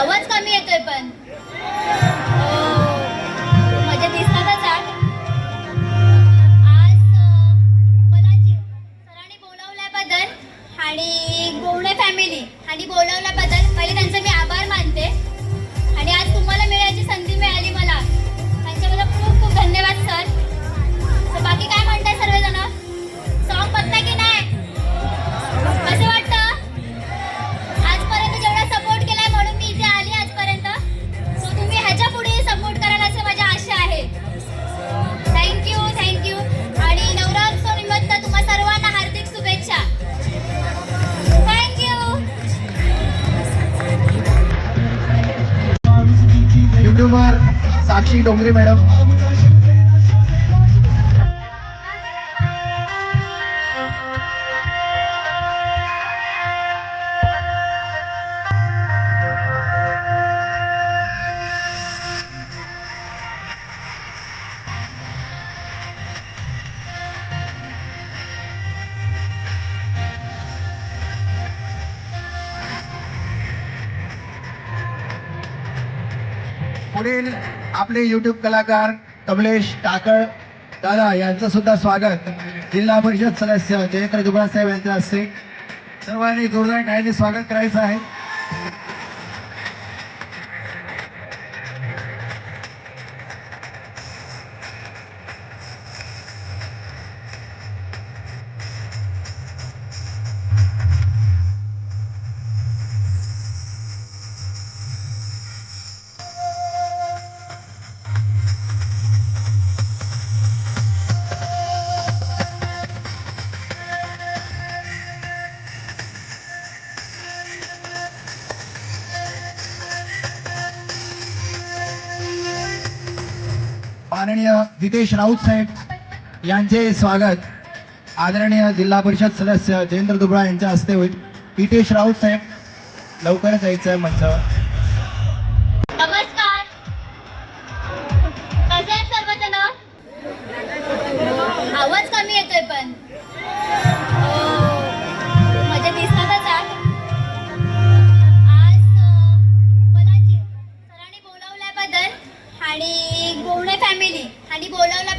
आवाज कमी येतोय पण. हो. आज मला सरांनी बोलवल्याबद्दल आणि गोवणे फॅमिली आणि बोलवल्याबद्दल साक्षी डोंगरे मॅडम. पुढील आपले युट्यूब कलाकार कमलेश टाकळ दादा यांचं सुद्धा स्वागत. जिल्हा परिषद सदस्य जयेंद्र दुबळासाहेब यांच्या हस्ते सर्वांनी जोरदार टाळ्यांनी स्वागत करायचं आहे. माननीय जितेश राऊत साहेब यांचे स्वागत आदरणीय जिल्हा परिषद सदस्य जयेंद्र दुबळा यांच्या हस्ते होईल. हितेश राऊत साहेब लवकरच यायचं आहे मंचावर. आणि बोलावला